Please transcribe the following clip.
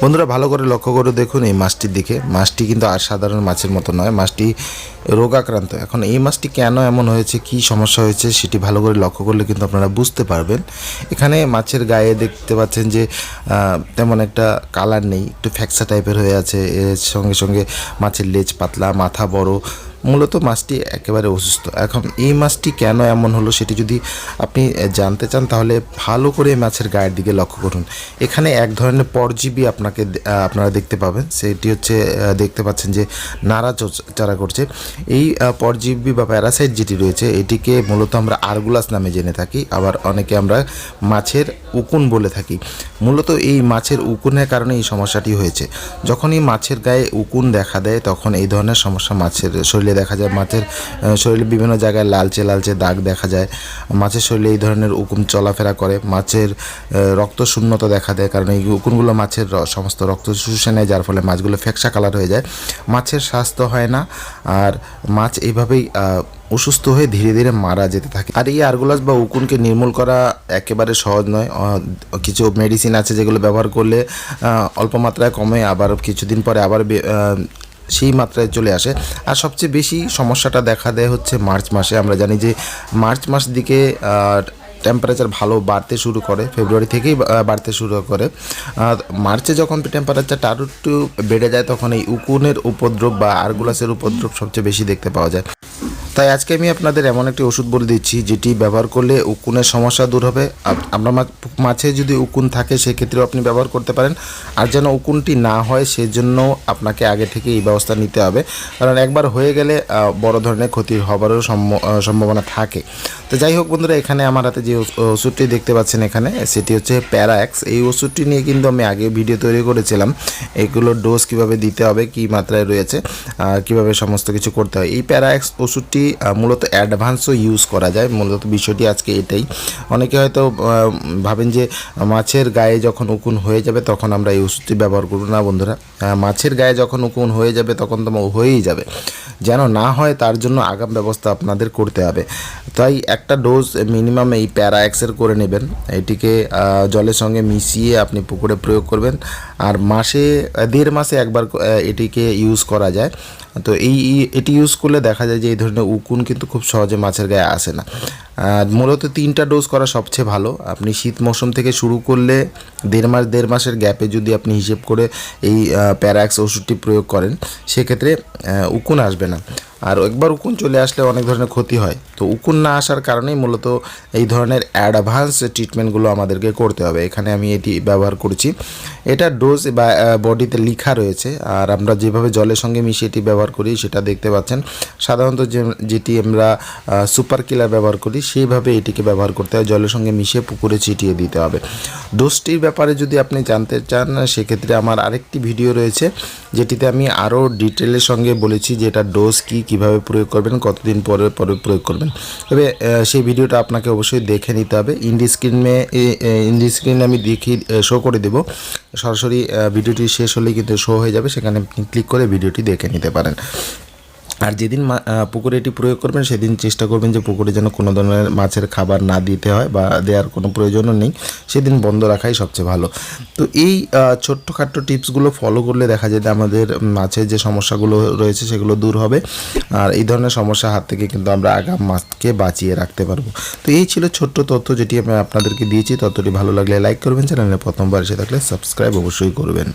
বন্ধুরা, ভালো করে লক্ষ্য করে দেখুন এই মাছটির দিকে। মাছটি কিন্তু আর সাধারণ মাছের মতো নয়, মাছটি রোগাক্রান্ত। এখন এই মাছটি কেন এমন হয়েছে, কি সমস্যা হয়েছে, সেটি ভালো করে লক্ষ্য করলে কিন্তু আপনারা বুঝতে পারবেন। এখানে মাছের গায়ে দেখতে পাচ্ছেন যে তেমন একটা কালার নেই, একটু ফ্যাকসা টাইপের হয়ে আছে। এর সঙ্গে সঙ্গে মাছের লেজ পাতলা, মাথা বড় মূলত মাছটি একেবারে অসুস্থ। এখন এই মাছটি কেন এমন হলো সেটি যদি আপনি জানতে চান, তাহলে ভালো করে মাছের গায়ের দিকে লক্ষ্য করুন। এখানে এক ধরনের পরজীবী আপনাকে আপনারা দেখতে পাবেন। সেটি হচ্ছে দেখতে পাচ্ছেন যে নাড়া চারা করছে। এই পরজীবী বা প্যারাসাইট যেটি রয়েছে, এটিকে মূলত আমরা আরগুলাস নামে জেনে থাকি। আবার অনেকে আমরা মাছের উকুন বলে থাকি। মূলত এই মাছের উকুনের কারণে এই সমস্যাটি হয়েছে। যখন এই মাছের গায়ে উকুন দেখা দেয়, তখন এই ধরনের সমস্যা মাছের শরীরে দেখা যায় মাছের শরীরে বিভিন্ন জায়গায় লালচে লালচে দাগ দেখা যায়। মাছের শরীরে এই ধরনের উকুন চলাফেরা করে। মাছের রক্ত শূন্যতা দেখা দেয় কারণ এই উকুনগুলো মাছের সমস্ত রক্ত শুষে নেয়, যার ফলে মাছগুলো ফ্যাকসা কালার হয়ে যায়। মাছের স্বাস্থ্য হয় না আর মাছ এইভাবেই অসুস্থ হয়ে ধীরে ধীরে মারা যেতে থাকে। আর এই আরগুলাস বা উকুনকে নির্মূল করা একেবারে সহজ নয়। কিছু মেডিসিন আছে যেগুলো ব্যবহার করলে অল্প মাত্রায় কমে, আবার কিছুদিন পরে আবার সেই মাত্রায় চলে আসে। আর সবচেয়ে বেশি সমস্যাটা দেখা দেয় হচ্ছে মার্চ মাসে। আমরা জানি যে মার্চ মাস দিকে টেম্পারেচার ভালো বাড়তে শুরু করে, ফেব্রুয়ারি থেকেই বাড়তে শুরু করে। মার্চে যখন টেম্পারেচারটা আরও একটু বেড়ে যায়, তখন এই উকুনের উপদ্রব বা আরগুলাসের উপদ্রব সবচেয়ে বেশি দেখতে পাওয়া যায়। তাই আজকে আমি আপনাদের এমন একটি ওষুধ বলে দিচ্ছি, যেটি ব্যবহার করলে উকুনের সমস্যা দূর হবে। মা- মাছে যদি উকুন থাকে, সেক্ষেত্রেও আপনি ব্যবহার করতে পারেন। আর যেন উকুনটি না হয়, সেজন্য আপনাকে আগে থেকে এই ব্যবস্থা নিতে হবে। কারণ একবার হয়ে গেলে বড় ধরনের ক্ষতি হবারও সম্ভ- সম্ভাবনা থাকে। তো যাই হোক বন্ধুরা, এখানে আমার হাতে যে ওষুধটি দেখতে পাচ্ছেন এখানে, সেটি হচ্ছে প্যারাক্স এই ওষুধটি নিয়ে কিন্তু আমি আগে ভিডিও তৈরি করেছিলাম। এগুলোর ডোজ কীভাবে দিতে হবে, কি মাত্রায় রয়েছে কীভাবে সমস্ত কিছু করতে হয়। এই প্যারাক্স ওষুধটি মূলত অ্যাডভান্সও ইউজ করা যায়। মূলত বিষয়টি আজকে এটাই। অনেকে হয়তো ভাবেন যে মাছের গায়ে যখন উকুন হয়ে যাবে তখন আমরা এই ওষুধটি ব্যবহার করব। না বন্ধুরা মাছের গায়ে যখন উকুন হয়ে যাবে তখন তো হয়েই যাবে। যেন না হয় তার জন্য আগাম ব্যবস্থা আপনাদের করতে হবে। তাই একটা ডোজ মিনিমাম এই প্যারাক্সের করে নেবেন। এটিকে জলের সঙ্গে মিশিয়ে আপনি পুকুরে প্রয়োগ করবেন। আর মাসে দেড় মাসে একবার এটিকে ইউজ করা যায়। তো এই এটি ইউজ করলে দেখা যায় যে এই ধরনের উকুন কিন্তু খুব সহজে মাছের গায়ে আসে না। মূলত তিনটা ডোজ করা সবচেয়ে ভালো। আপনি শীত মৌসুম থেকে শুরু করলে দেড় মাস, দেড় মাসের গ্যাপে যদি আপনি হিসেব করে এই প্যারাক্স ওষুধটি প্রয়োগ করেন, সেক্ষেত্রে উকুন আসবে না। আর একবার উকুন চলে আসলে অনেক ধরনের ক্ষতি হয়। তো উকুন না আসার কারণেই মূলত এই ধরনের অ্যাডভান্স ট্রিটমেন্টগুলো আমাদেরকে করতে হবে। এখানে আমি এটি ব্যবহার করছি। এটা ডোজ বা বডিতে লেখা রয়েছে। আর আমরা যেভাবে জলের সঙ্গে মিশিয়ে এটি ব্যবহার করি, সেটা দেখতে পাচ্ছেন। সাধারণত যে, যেটি আমরা সুপার কিলার ব্যবহার করি সেইভাবে এটিকে ব্যবহার করতে হয়। জলের সঙ্গে মিশিয়ে পুকুরে ছিটিয়ে দিতে হবে। ডোজটির ব্যাপারে যদি আপনি জানতে চান, সেক্ষেত্রে আমার আরেকটি ভিডিও রয়েছে, যেটিতে আমি আরও ডিটেলের সঙ্গে বলেছি যে এটা ডোজ কী, কীভাবে প্রয়োগ করবেন, কতদিন পরে পরে প্রয়োগ করবেন। তবে সেই ভিডিওটা আপনাকে অবশ্যই দেখে নিতে হবে। ইন্ডি স্ক্রিনে ইন্ডি আমি দেখি শো করে দেব। সরাসরি ভিডিওটি শেষ হলে কিন্তু শো হয়ে যাবে, সেখানে আপনি ক্লিক করে ভিডিওটি দেখে নিতে পারেন। আর যেদিন পুকুরে এটি প্রয়োগ করবেন, সেদিন চেষ্টা করবেন যে পুকুরে যেন কোনো ধরনের মাছের খাবার না দিতে হয় বা দেওয়ার কোনো প্রয়োজনও নেই। সেদিন বন্ধ রাখাই সবচেয়ে ভালো। তো এই ছোট্টখাট্ট টিপসগুলো ফলো করলে দেখা যায় আমাদের মাছের যে সমস্যাগুলো রয়েছে সেগুলো দূর হবে। আর এই ধরনের সমস্যা হাত থেকে কিন্তু আমরা আগাম মাছকে বাঁচিয়ে রাখতে পারব। তো এই ছিল ছোট্ট তথ্য যেটি আমি আপনাদেরকে দিয়েছি। তথ্যটি ভালো লাগলে লাইক করবেন, চ্যানেলে প্রথমবার এসে থাকলে সাবস্ক্রাইব অবশ্যই করবেন।